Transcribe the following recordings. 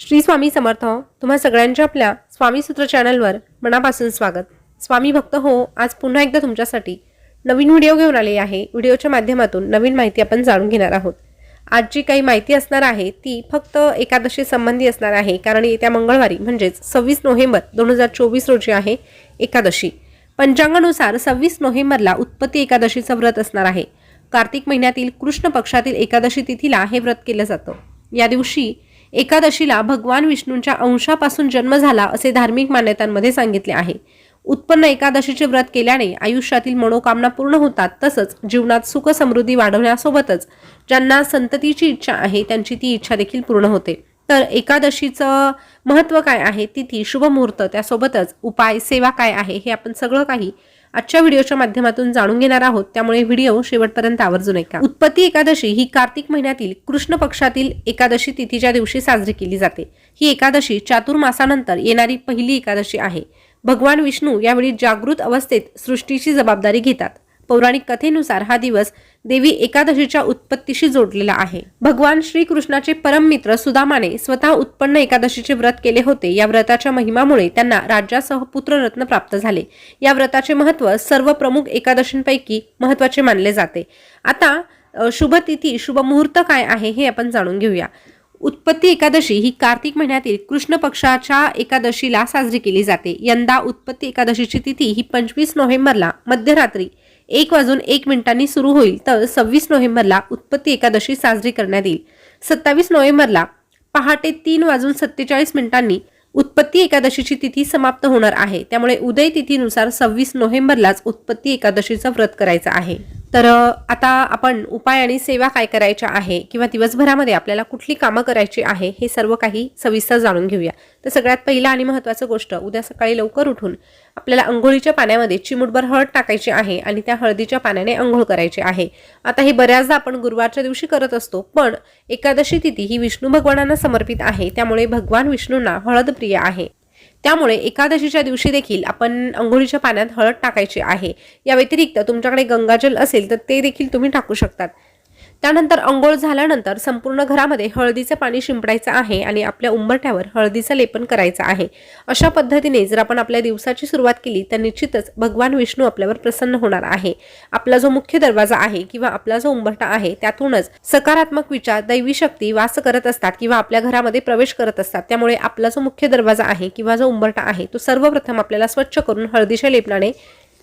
श्री स्वामी समर्थ तुम्हा सगळ्यांच्या आपल्या स्वामी सूत्र चॅनलवर मनापासून स्वागत. स्वामी भक्त हो आज पुन्हा एकदा तुमच्यासाठी नवीन व्हिडिओ घेऊन आले आहे. व्हिडिओच्या माध्यमातून नवीन माहिती आपण जाणून घेणार आहोत. आज जी काही माहिती असणार आहे ती फक्त एकादशी संबंधी असणार आहे कारण येत्या मंगळवारी म्हणजेच सव्वीस नोव्हेंबर दोन हजार चोवीस रोजी आहे एकादशी. पंचांगानुसार सव्वीस नोव्हेंबरला उत्पत्ती एकादशीचं व्रत असणार आहे. कार्तिक महिन्यातील कृष्ण पक्षातील एकादशी तिथीला हे व्रत केलं जातं. या दिवशी एकादशीला भगवान विष्णूंच्या अंशापासून जन्म झाला असे धार्मिक मान्यतांमध्ये सांगितले आहे. उत्पन्न एकादशीचे व्रत केल्याने आयुष्यातील मनोकामना पूर्ण होतात तसंच जीवनात सुख समृद्धी वाढवण्यासोबतच ज्यांना संततीची इच्छा आहे त्यांची ती इच्छा देखील पूर्ण होते. तर एकादशीचं महत्त्व काय आहे? तिथी शुभ मुहूर्त त्यासोबतच उपाय सेवा काय आहे? हे आपण सगळं काही आजच्या व्हिडिओच्या माध्यमातून जाणून घेणार आहोत. त्यामुळे व्हिडिओ शेवटपर्यंत आवर्जून ऐका. उत्पत्ती एकादशी ही कार्तिक महिन्यातील कृष्ण पक्षातील एकादशी तिथीच्या दिवशी साजरी केली जाते. ही एकादशी चातुर्मासानंतर येणारी पहिली एकादशी आहे. भगवान विष्णू यावेळी जागृत अवस्थेत सृष्टीची जबाबदारी घेतात. पौराणिक कथेनुसार हा दिवस देवी एकादशीच्या उत्पत्तीशी जोडलेला आहे. भगवान श्रीकृष्णाचे परममित्र सुदामाने स्वतः उत्पन्न एकादशीचे व्रत केले होते. या व्रताच्या महिमामुळे त्यांना राज्यासह पुत्ररत्न प्राप्त झाले. या व्रताचे महत्त्व सर्व प्रमुख एकादशींपैकी महत्त्वाचे मानले जाते. आता शुभतिथी शुभ तिथी काय आहे हे आपण जाणून घेऊया. उत्पत्ती एकादशी ही कार्तिक महिन्यातील कृष्ण पक्षाच्या एकादशीला साजरी केली जाते. यंदा उत्पत्ती एकादशीची तिथी ही पंचवीस नोव्हेंबरला मध्यरात्री एक वाजून एक मिनिटांनी सुरू होईल. तर सव्वीस नोव्हेंबरला उत्पत्ती एकादशी साजरी करण्यात येईल. सत्तावीस नोव्हेंबरला पहाटे तीन वाजून सत्तेचाळीस मिनिटांनी उत्पत्ती एकादशीची तिथी समाप्त होणार आहे. त्यामुळे उदय तिथीनुसार सव्वीस नोव्हेंबरलाच उत्पत्ती एकादशीचं व्रत करायचं आहे. तर आता आपण उपाय आणि सेवा काय करायच्या आहे किंवा दिवसभरामध्ये आपल्याला कुठली कामं करायची आहे हे सर्व काही सविस्तर जाणून घेऊया. तर सगळ्यात पहिला आणि महत्त्वाचं गोष्ट उद्या सकाळी लवकर उठून आपल्याला अंघोळीच्या पाण्यामध्ये चिमूटभर हळद टाकायची आहे आणि त्या हळदीच्या पाण्याने अंघोळ करायची आहे. आता हे बऱ्याचदा आपण गुरुवारच्या दिवशी करत असतो पण एकादशी तिथी ही विष्णू भगवानांना समर्पित आहे. त्यामुळे भगवान विष्णूंना हळद प्रिय आहे. त्यामुळे एकादशीच्या दिवशी देखील आपण अंघोळीच्या पाण्यात हळद टाकायची आहे. या व्यतिरिक्त तुमच्याकडे गंगाजल असेल तर ते देखील तुम्ही टाकू शकतात. त्यानंतर अंघोळ झाल्यानंतर संपूर्ण घरामध्ये हळदीचं पाणी शिंपडायचं आहे आणि आपल्या उंबरठ्यावर हळदीचं लेपन करायचं आहे. अशा पद्धतीने जर आपण आपल्या दिवसाची सुरुवात केली तर निश्चितच भगवान विष्णू आपल्यावर प्रसन्न होणार आहे. आपला जो मुख्य दरवाजा आहे किंवा आपला जो उंबरठा आहे त्यातूनच सकारात्मक विचार दैवी शक्ती वास करत असतात किंवा आपल्या घरामध्ये प्रवेश करत असतात. त्यामुळे आपला जो मुख्य दरवाजा आहे किंवा जो उंबरठा आहे तो सर्वप्रथम आपल्याला स्वच्छ करून हळदीच्या लेपनाने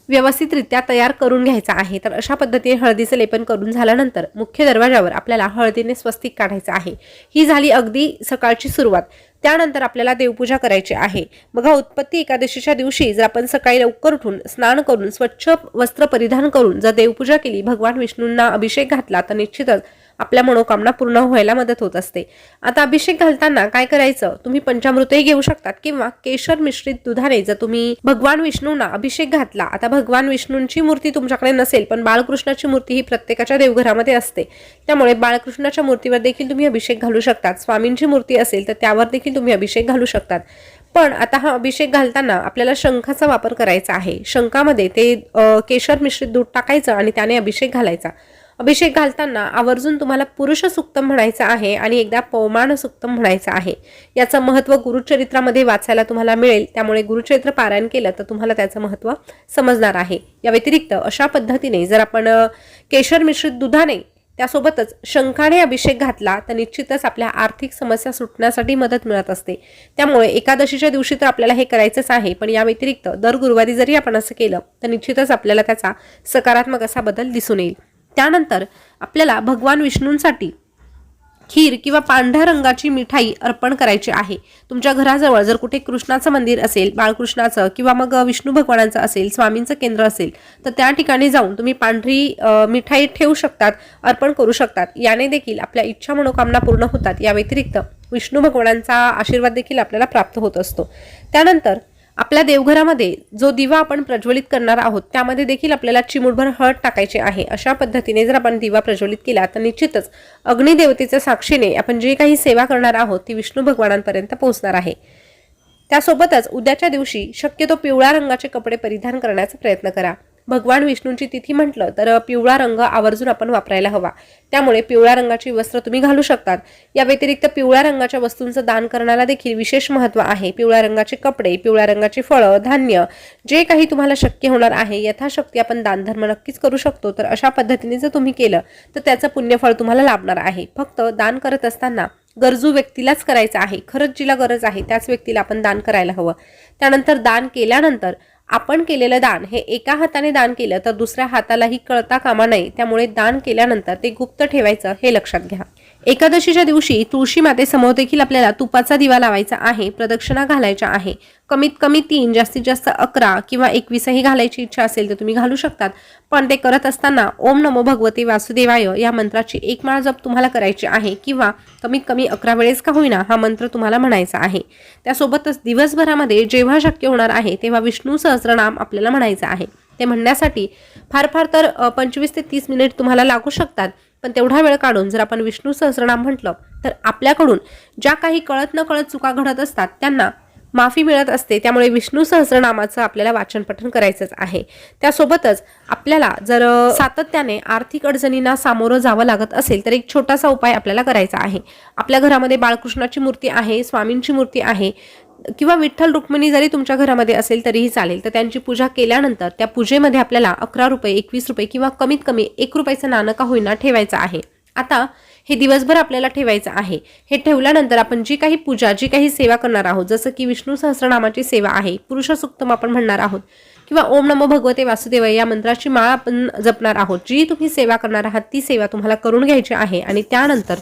व्यवस्थितरित्या तयार करून घ्यायचा आहे. तर अशा पद्धतीने हळदीचं लेपन करून झाल्यानंतर मुख्य दरवाजावर आपल्याला हळदीने स्वस्तिक काढायचं आहे. ही झाली अगदी सकाळची सुरुवात. त्यानंतर आपल्याला देवपूजा करायची आहे. बघा उत्पत्ती एकादशीच्या दिवशी जर आपण सकाळी लवकर उठून स्नान करून स्वच्छ वस्त्र परिधान करून जर देवपूजा केली भगवान विष्णूंना अभिषेक घातला तर निश्चितच आपल्या मनोकामना पूर्ण व्हायला मदत होत असते. आता अभिषेक घालताना काय करायचं? तुम्ही पंचामृतही घेऊ शकतात किंवा केशर मिश्रित दुधाने जर तुम्ही भगवान विष्णूंना अभिषेक घातला आता भगवान विष्णूंची मूर्ती तुमच्याकडे नसेल पण बाळकृष्णाची मूर्ती ही प्रत्येकाच्या देवघरामध्ये असते. त्यामुळे बाळकृष्णाच्या मूर्तीवर देखील तुम्ही अभिषेक घालू शकतात. स्वामींची मूर्ती असेल तर त्यावर देखील तुम्ही अभिषेक घालू शकतात. पण आता हा अभिषेक घालताना आपल्याला शंखाचा वापर करायचा आहे. शंखामध्ये ते केशर मिश्रित दूध टाकायचं आणि त्याने अभिषेक घालायचा. अभिषेक घालताना आवर्जून तुम्हाला पुरुष सुक्तम म्हणायचं आहे आणि एकदा पवमान सुक्तम म्हणायचं आहे. याचं महत्त्व गुरुचरित्रामध्ये वाचायला तुम्हाला मिळेल. त्यामुळे गुरुचरित्र पारायण केलं तर तुम्हाला त्याचं महत्त्व समजणार आहे. या व्यतिरिक्त अशा पद्धतीने जर आपण केशर मिश्रित दुधाने त्यासोबतच शंखाने अभिषेक घातला तर निश्चितच आपल्या आर्थिक समस्या सुटण्यासाठी मदत मिळत असते. त्यामुळे एकादशीच्या दिवशी तर आपल्याला हे करायचंच आहे. पण या व्यतिरिक्त दर गुरुवारी जरी आपण असं केलं तर निश्चितच आपल्याला त्याचा सकारात्मक असा बदल दिसून येईल. त्यानंतर आपल्याला भगवान विष्णूंसाठी खीर किंवा पांढऱ्या रंगाची मिठाई अर्पण करायची आहे. तुमच्या घराजवळ जर कुठे कृष्णाचं मंदिर असेल बाळकृष्णाचं किंवा मग विष्णू भगवानांचं असेल स्वामींचं केंद्र असेल तर त्या ठिकाणी जाऊन तुम्ही पांढरी मिठाई ठेवू शकतात अर्पण करू शकतात. याने देखील आपल्या इच्छा मनोकामना पूर्ण होतात. या व्यतिरिक्त विष्णू भगवानांचा आशीर्वाद देखील आपल्याला प्राप्त होत असतो. त्यानंतर आपल्या देवघरामध्ये जो दिवा आपण प्रज्वलित करणार आहोत त्यामध्ये देखील आपल्याला चिमूटभर हळद टाकायची आहे. अशा पद्धतीने जर आपण दिवा प्रज्वलित केला तर निश्चितच अग्निदेवतेच्या साक्षीने आपण जे काही सेवा करणार आहोत ती विष्णू भगवानांपर्यंत पोहोचणार आहे. त्यासोबतच उद्याच्या दिवशी शक्यतो पिवळ्या रंगाचे कपडे परिधान करण्याचा प्रयत्न करा. भगवान विष्णूंची तिथी म्हटलं तर पिवळा रंग आवर्जून आपण वापरायला हवा. त्यामुळे पिवळ्या रंगाची वस्त्र तुम्ही घालू शकतात. या व्यतिरिक्त पिवळ्या रंगाच्या वस्तूंचं दान करण्याला देखील विशेष महत्त्व आहे. पिवळ्या रंगाचे कपडे पिवळ्या रंगाची फळं धान्य जे काही तुम्हाला शक्य होणार आहे यथाशक्ती आपण दानधर्म नक्कीच करू शकतो. तर अशा पद्धतीने जर तुम्ही केलं तर त्याचं पुण्यफळ तुम्हाला लाभणार आहे. फक्त दान करत असताना गरजू व्यक्तीलाच करायचं आहे. खरंच जिला गरज आहे त्याच व्यक्तीला आपण दान करायला हवं. त्यानंतर दान केल्यानंतर आपण केलेलं दान हे एका हाताने दान केलं तर दुसऱ्या हातालाही कळता कामा नये त्यामुळे दान केल्यानंतर ते गुप्त ठेवायचं हे लक्षात घ्या. एकादशीच्या दिवशी तुळशी मातेसमोर देखील आपल्याला तुपाचा दिवा लावायचा आहे प्रदक्षिणा घालायच्या आहे. कमीत कमी तीन जास्तीत जास्त अकरा किंवा एकवीसही घालायची इच्छा असेल तर तुम्ही घालू शकतात. पण ते करत असताना ओम नमो भगवते वासुदेवाय या मंत्राची एक माळ जप तुम्हाला करायची आहे किंवा कमीत कमी अकरा वेळेस का होईना हा मंत्र तुम्हाला म्हणायचा आहे. त्यासोबतच दिवसभरामध्ये जेव्हा शक्य होणार आहे तेव्हा विष्णू सहस्रनाम आपल्याला म्हणायचं आहे. ते म्हणण्यासाठी फार फार तर पंचवीस ते तीस मिनिट तुम्हाला लागू शकतात. पण तेवढा वेळ काढून जर आपण विष्णू सहस्रनाम म्हटलं तर आपल्याकडून ज्या काही कळत न कळत चुका घडत असतात त्यांना माफी मिळत असते. त्यामुळे विष्णू सहस्रनामाचं आपल्याला वाचन पठण करायचंच आहे. त्यासोबतच आपल्याला जर सातत्याने आर्थिक अडचणींना सामोरं जावं लागत असेल तर एक छोटासा उपाय आपल्याला करायचा आहे. आपल्या घरामध्ये बाळकृष्णाची मूर्ती आहे स्वामींची मूर्ती आहे. किंवा विठ्ठल रुक्मिणी जरी तुमच्या घरामध्ये असेल तरीही चालेल तर त्यांची पूजा केल्यानंतर त्या पूजेमध्ये आपल्याला अकरा रुपये एकवीस रुपये किंवा कमीत कमी एक रुपयाचं नाणं का होईना ठेवायचं आहे. आता हे दिवसभर आपल्याला ठेवायचं आहे. हे ठेवल्यानंतर आपण जी काही पूजा जी काही सेवा करणार आहोत जसं की विष्णू सहस्रनामाची सेवा आहे पुरुष सुक्तम आपण म्हणणार आहोत किंवा ओम नमो भगवते वासुदेव या मंत्राची माळ आपण जपणार आहोत जी तुम्ही सेवा करणार आहात ती सेवा तुम्हाला करून घ्यायची आहे. आणि त्यानंतर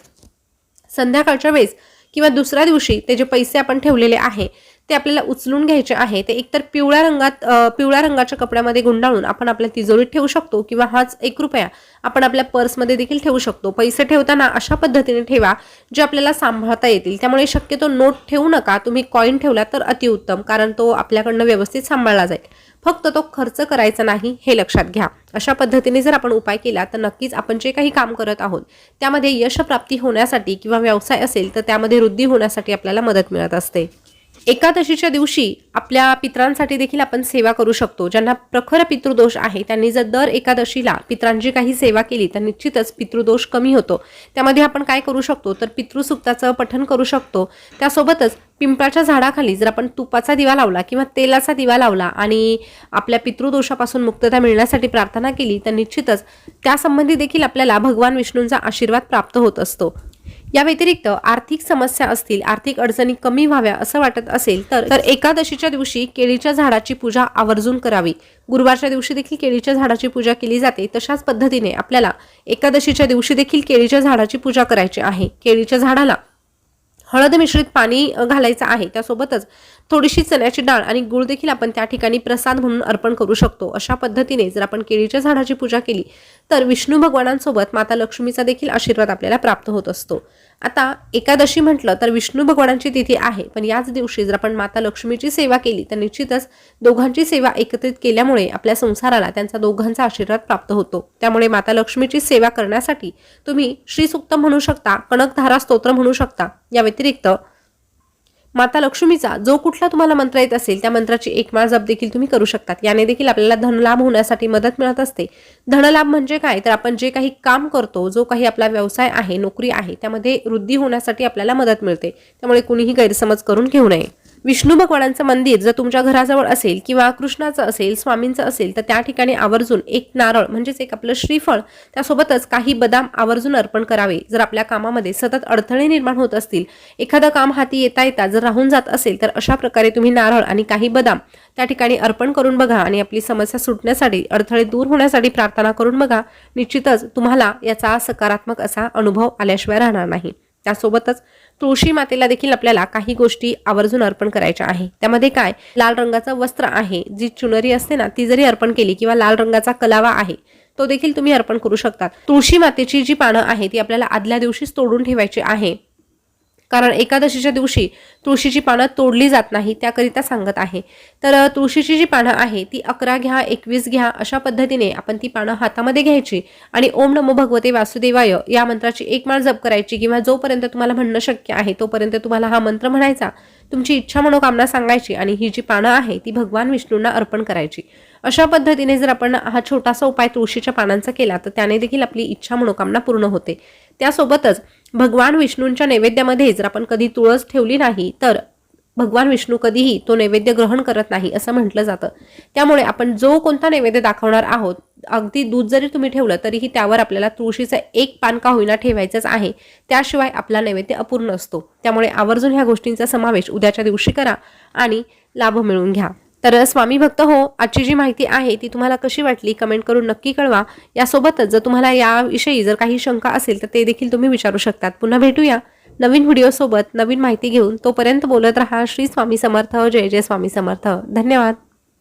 संध्याकाळच्या वेळेस किंवा दुसऱ्या दिवशी ते जे पैसे आपण ठेवलेले आहे ते आपल्याला उचलून घ्यायचे आहे ते एकतर पिवळ्या रंगात पिवळ्या रंगाच्या कपड्यामध्ये गुंडाळून आपण आपल्या तिजोरीत ठेवू शकतो किंवा हाच एक रुपया आपण आपल्या पर्समध्ये देखील ठेवू शकतो. पैसे ठेवताना अशा पद्धतीने ठेवा जे आपल्याला सांभाळता येतील. त्यामुळे शक्यतो नोट ठेवू नका. तुम्ही कॉईन ठेवला तर अतिउत्तम कारण तो आपल्याकडनं व्यवस्थित सांभाळला जाईल. फक्त तो खर्च करायचा नाही हे लक्षात घ्या. अशा पद्धतीने जर आपण उपाय केला तर नक्कीच आपण जे काही काम करत आहोत त्यामध्ये यशप्राप्ती होण्यासाठी किंवा व्यवसाय असेल तर त्यामध्ये वृद्धी होण्यासाठी आपल्याला मदत मिळत असते. एकादशीच्या दिवशी आपल्या पित्रांसाठी देखील आपण सेवा करू शकतो. ज्यांना प्रखर पितृदोष आहे त्यांनी जर दर एकादशीला पित्रांची काही सेवा केली तर निश्चितच पितृदोष कमी होतो. त्यामध्ये आपण काय करू शकतो? तर पितृसुक्ताचं पठन करू शकतो. त्यासोबतच पिंपळाच्या झाडाखाली जर आपण तुपाचा दिवा लावला किंवा तेलाचा दिवा लावला आणि आपल्या पितृदोषापासून मुक्तता मिळण्यासाठी प्रार्थना केली तर निश्चितच त्यासंबंधी देखील आपल्याला भगवान विष्णूंचा आशीर्वाद प्राप्त होत असतो. या व्यतिरिक्त आर्थिक समस्या असतील आर्थिक अडचणी कमी व्हाव्या असं वाटत असेल तर तर एकादशीच्या दिवशी केळीच्या झाडाची पूजा आवर्जून करावी. गुरुवारच्या दिवशी देखील केळीच्या झाडाची पूजा केली जाते. तशाच पद्धतीने आपल्याला एकादशीच्या दिवशी देखील केळीच्या झाडाची पूजा करायची आहे. केळीच्या झाडाला हळद मिश्रित पाणी घालायचं आहे. त्यासोबतच थोडीशी चण्याची डाळ आणि गुळ देखील आपण त्या ठिकाणी प्रसाद म्हणून अर्पण करू शकतो. अशा पद्धतीने जर आपण केळीच्या झाडाची पूजा केली तर विष्णू भगवानांसोबत माता लक्ष्मीचा देखील आशीर्वाद आपल्याला प्राप्त होत असतो. आता एकादशी म्हटलं तर विष्णू भगवानांची तिथी आहे. पण याच दिवशी जर आपण माता लक्ष्मीची सेवा केली तर निश्चितच दोघांची सेवा एकत्रित केल्यामुळे आपल्या संसाराला त्यांचा दोघांचा आशीर्वाद प्राप्त होतो. त्यामुळे माता लक्ष्मीची सेवा करण्यासाठी तुम्ही श्रीसुक्त म्हणू शकता कणकधारा स्तोत्र म्हणू शकता. या व्यतिरिक्त माता लक्ष्मीचा जो कुठला तुम्हाला मंत्र येत असेल त्या मंत्राची एक माळ जप देखील तुम्ही करू शकतात. याने देखील आपल्याला धनलाभ होण्यासाठी मदत मिळत असते. धनलाभ म्हणजे काय? तर आपण जे काही काम करतो जो काही आपला व्यवसाय आहे नोकरी आहे त्यामध्ये वृद्धी होण्यासाठी आपल्याला मदत मिळते. त्यामुळे कुणीही गैरसमज करून घेऊ नये. विष्णू भगवानांचं मंदिर जर तुमच्या घराजवळ असेल किंवा कृष्णाचं असेल स्वामींचं असेल तर त्या ठिकाणी आवर्जून एक नारळ म्हणजेच एक आपलं श्रीफळ त्यासोबतच काही बदाम आवर्जून अर्पण करावे. जर आपल्या कामामध्ये सतत अडथळे निर्माण होत असतील एखादं काम हाती येता येता जर राहून जात असेल तर अशा प्रकारे तुम्ही नारळ आणि काही बदाम त्या ठिकाणी अर्पण करून बघा आणि आपली समस्या सुटण्यासाठी अडथळे दूर होण्यासाठी प्रार्थना करून बघा. निश्चितच तुम्हाला याचा सकारात्मक असा अनुभव आल्याशिवाय राहणार नाही. त्यासोबतच तुळशी मातेला देखील आपल्याला काही गोष्टी आवर्जून अर्पण करायच्या आहे. त्यामध्ये काय? लाल रंगाचं वस्त्र आहे. जी चुनरी असते ना ती जरी अर्पण केली किंवा लाल रंगाचा कलावा आहे तो देखील तुम्ही अर्पण करू शकता तुळशी मातेची जी पानं आहे ती आपल्याला आदल्या दिवशीच तोडून ठेवायची आहे. कारण एकादशीच्या दिवशी तुळशीची पानं तोडली जात नाही त्याकरिता सांगत आहे. तर तुळशीची जी पानं आहे ती अकरा घ्या एकवीस घ्या अशा पद्धतीने आपण ती पानं हातामध्ये घ्यायची आणि ओम नमो भगवते वासुदेवाय या मंत्राची एक माळ जप करायची किंवा जोपर्यंत तुम्हाला म्हणणं शक्य आहे तोपर्यंत तुम्हाला हा मंत्र म्हणायचा. तुमची इच्छा मनोकामना सांगायची आणि ही जी पानं आहे ती भगवान विष्णूंना अर्पण करायची. अशा पद्धतीने जर आपण हा छोटासा उपाय तुळशीच्या पानांचा केला तर त्याने देखील आपली इच्छा मनोकामना पूर्ण होते. त्यासोबतच भगवान विष्णूंच्या नैवेद्यामध्ये जर आपण कधी तुळस ठेवली नाही तर भगवान विष्णू कधीही तो नैवेद्य ग्रहण करत नाही असं म्हटलं जातं. त्यामुळे आपण जो कोणता नैवेद्य दाखवणार आहोत अगदी दूध जरी तुम्ही ठेवलं तरीही त्यावर आपल्याला तुळशीचं एक पान का होईना ठेवायचंच आहे. त्याशिवाय आपला नैवेद्य अपूर्ण असतो. त्यामुळे आवर्जून ह्या गोष्टींचा समावेश उद्याच्या दिवशी करा आणि लाभ मिळवून घ्या. तर स्वामी भक्त हो आजची जी माहिती आहे ती तुम्हाला कशी वाटली कमेंट करून नक्की कळवा. यासोबतच जर तुम्हाला याविषयी जर काही शंका असेल तर ते देखील तुम्ही विचारू शकतात. पुन्हा भेटूया. नवीन व्हिडिओसोबत नवीन माहिती घेऊन तोपर्यंत बोलत रहा. श्री स्वामी समर्थ. जय जय स्वामी समर्थ. धन्यवाद.